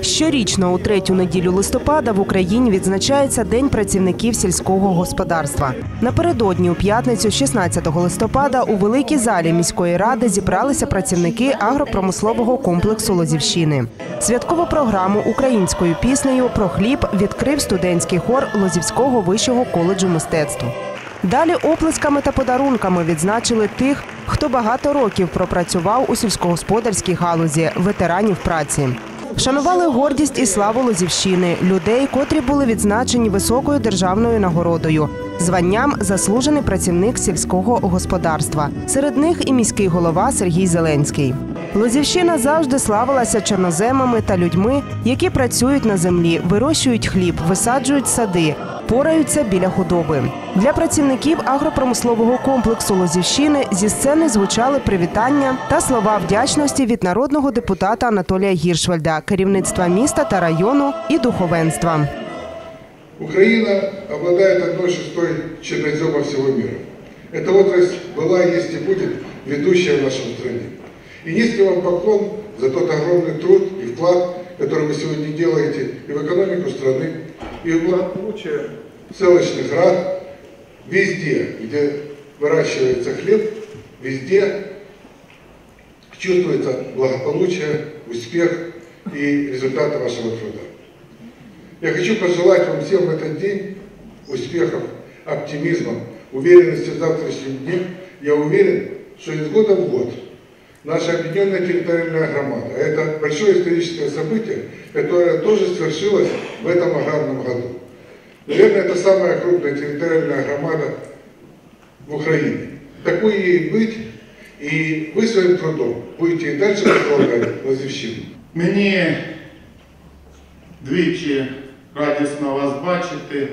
Щорічно у третю неділю листопада в Україні відзначається День працівників сільського господарства. Напередодні у п'ятницю, 16 листопада, у великій залі міської ради зібралися працівники агропромислового комплексу Лозівщини. Святкову програму українською піснею про хліб відкрив студентський хор Лозівського вищого коледжу мистецтв. Далі оплесками та подарунками відзначили тих, хто багато років пропрацював у сільськогосподарській галузі ветеранів праці. Вшанували гордість і славу Лозівщини, людей, котрі були відзначені високою державною нагородою, званням заслужений працівник сільського господарства. Серед них і міський голова Сергій Зеленський. Лозівщина завжди славилася чорноземами та людьми, які працюють на землі, вирощують хліб, висаджують сади, пораються біля худоби. Для працівників агропромислового комплексу Лозівщини зі сцени звучали привітання та слова вдячності від народного депутата Анатолія Гіршвальда, керівництва міста та району і духовенства. Украина обладает одной шестой чернозема всего мира. Эта отрасль была, есть и будет ведущая в нашей стране. И низкий вам поклон за тот огромный труд и вклад, который вы сегодня делаете и в экономику страны, и в благополучие селочных рад, везде, где выращивается хлеб, везде чувствуется благополучие, успех и результаты вашего труда. Я хочу пожелать вам всем в этот день успехов, оптимизма, уверенности в завтрашнем дне. Я уверен, что из года в год наша объединенная территориальная громада, а это большое историческое событие, которое тоже свершилось в этом аграрном году. Наверное, это самая крупная территориальная громада в Украине. Такой ей быть, и вы своим трудом будете и дальше продолжать Лазевщину. Мені двічі радісно вас бачити,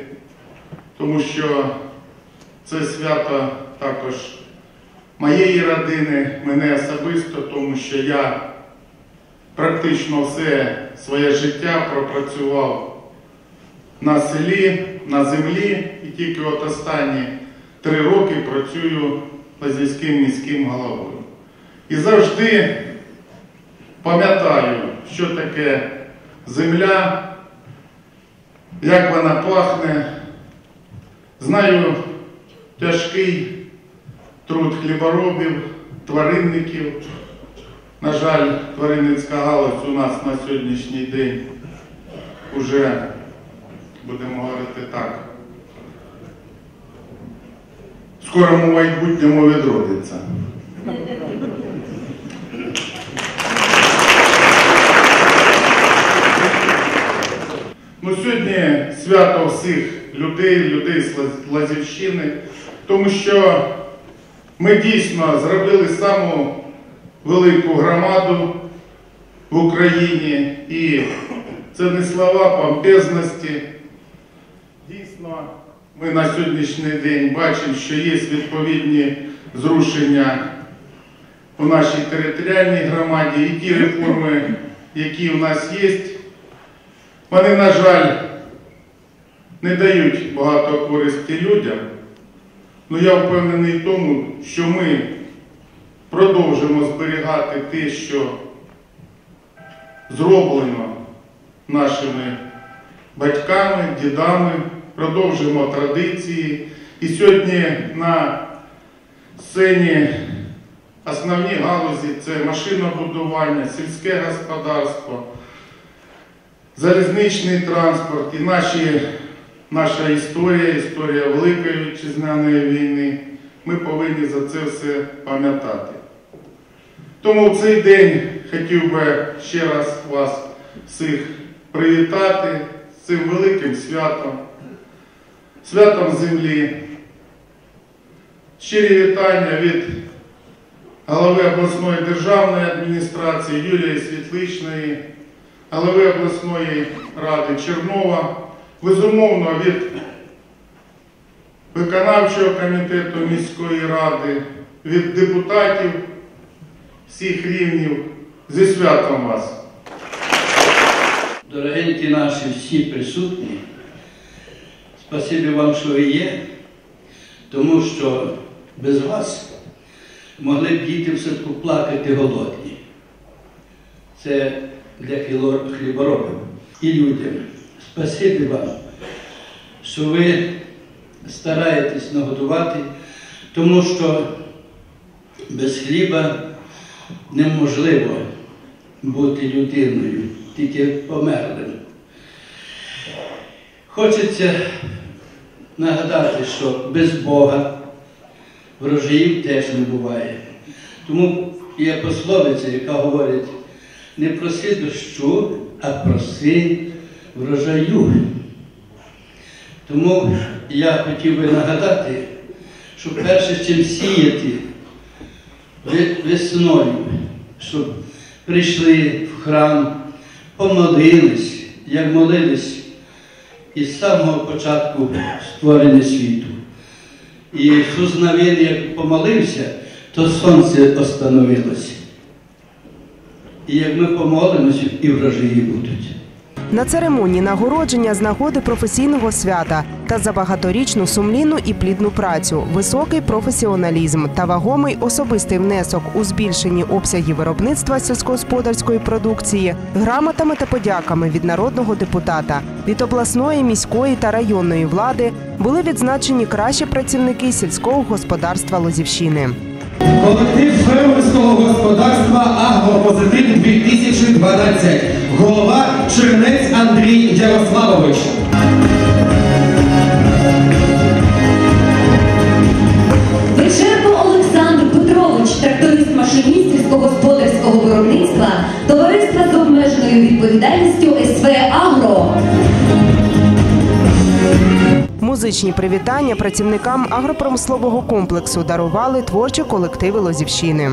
тому що це свято також моєї родини, мене особисто, тому що я практично все своє життя пропрацював на селі, на землі і тільки от останні три роки працюю лазівським міським головою. І завжди пам'ятаю, що таке земля, як вона пахне. Знаю тяжкий труд хліборобів, тваринників. На жаль, тваринницька галузь у нас на сьогоднішній день уже, будемо говорити так, в скорому майбутньому відродиться. Ну, сьогодні свято всіх людей, людей з Лазівщини, тому що ми дійсно зробили саму велику громаду в Україні. І це не слова помпезності. Дійсно, ми на сьогоднішній день бачимо, що є відповідні зрушення у нашій територіальній громаді і ті реформи, які у нас є, вони, на жаль, не дають багато користі людям. Ну я впевнений в тому, що ми продовжимо зберігати те, що зроблено нашими батьками, дідами, продовжимо традиції. І сьогодні на сцені основні галузі це машинобудування, сільське господарство, залізничний транспорт і наші, наша історія, історія Великої Вітчизняної війни. Ми повинні за це все пам'ятати. Тому в цей день хотів би ще раз вас всіх привітати з цим великим святом, святом землі. Щирі вітання від голови обласної державної адміністрації Юлії Світличної, голови обласної ради Чернова, безумовно від виконавчого комітету міської ради, від депутатів всіх рівнів зі святом вас. Дорогенькі наші всі присутні, спасибі вам, що ви є, тому що без вас могли б діти в садку плакати голодні. Це для хлібо- хліборобів і людям. Спасибі вам, що ви стараєтесь нагодувати, тому що без хліба неможливо бути людиною, тільки померлим. Хочеться нагадати, що без Бога врожаїв теж не буває. Тому є пословиця, яка говорить, не проси дощу, а проси врожаю. Тому я хотів би нагадати, що перше, чим сіяти весною, щоб прийшли в храм, помолились, як молились із самого початку створення світу. І Ісус Навин, як помолився, то сонце остановилося. І як ми помолимося, і врожаї будуть. На церемонії нагородження з нагоди професійного свята та за багаторічну сумлінну і плідну працю, високий професіоналізм та вагомий особистий внесок у збільшенні обсягів виробництва сільськогосподарської продукції, грамотами та подяками від народного депутата, від обласної, міської та районної влади були відзначені кращі працівники сільського господарства Лозівщини. Колектив фермерського господарства Агропозитив 2012. Голова Чернець Андрій Ярославович. Вечерко Олександр Петрович, тракторист-машиніст сільськогосподарського виробництва, товариства з обмеженою відповідальністю СВ Агро. Музичні привітання працівникам агропромислового комплексу дарували творчі колективи Лозівщини.